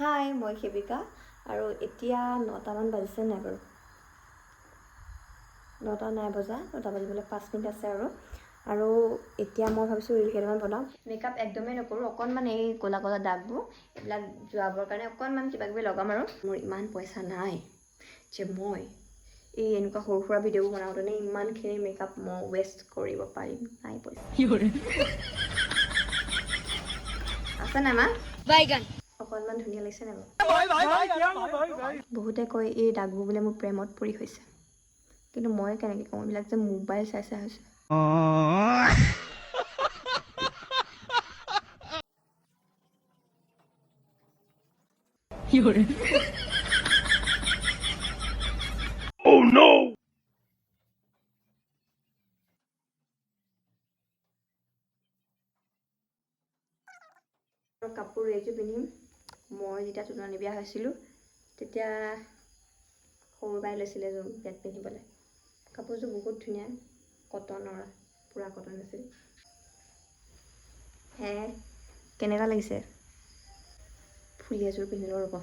হাই মই সেৱিকা আৰু এতিয়া নটামান বাজিছে নাই বাৰু? নটা নাই বজা নটা বাজিবলৈ পাঁচ মিনিট আছে আৰু। আৰু এতিয়া মই ভাবিছোঁ ৰিল কেইটামান বনাওঁ মেকআপ একদমেই নকৰোঁ অকণমান এই ক'লা ক'লা দাগবোৰ এইবিলাক যোৱাবৰ কাৰণে অকণমান কিবা কিবি লগাম আৰু। মোৰ ইমান পইচা নাই যে মই এই এনেকুৱা সৰু সুৰা ভিডিঅ'বোৰ বনাওঁতেনে ইমানখিনি মেকআপ মই ৱেষ্ট কৰিব পাৰিম। নাই পইচা। আছে নাই মা? বাইগান। অকণমান ধুনীয়া লাগিছে নাই বহুতে কয় এই দাগবোৰ বোলে মোৰ প্ৰেমত পৰি হৈছে কিন্তু মই কেনেকৈ কওঁ এইবিলাক যে মোবাইল চাই চাই হৈছে। আৰু কাপোৰ এইযোৰ পিন্ধিম। মই যেতিয়া তুলনি বিয়া হৈছিলোঁ তেতিয়া সৰু বাই লৈছিলে এযোৰ বিয়াত পিন্ধিবলৈ। কাপোৰযোৰ বহুত ধুনীয়া কটনৰ পূৰা কটন আছিল। হে কেনেকুৱা লাগিছে? ফুলি এযোৰ পিন্ধিলোঁ ৰ'ব।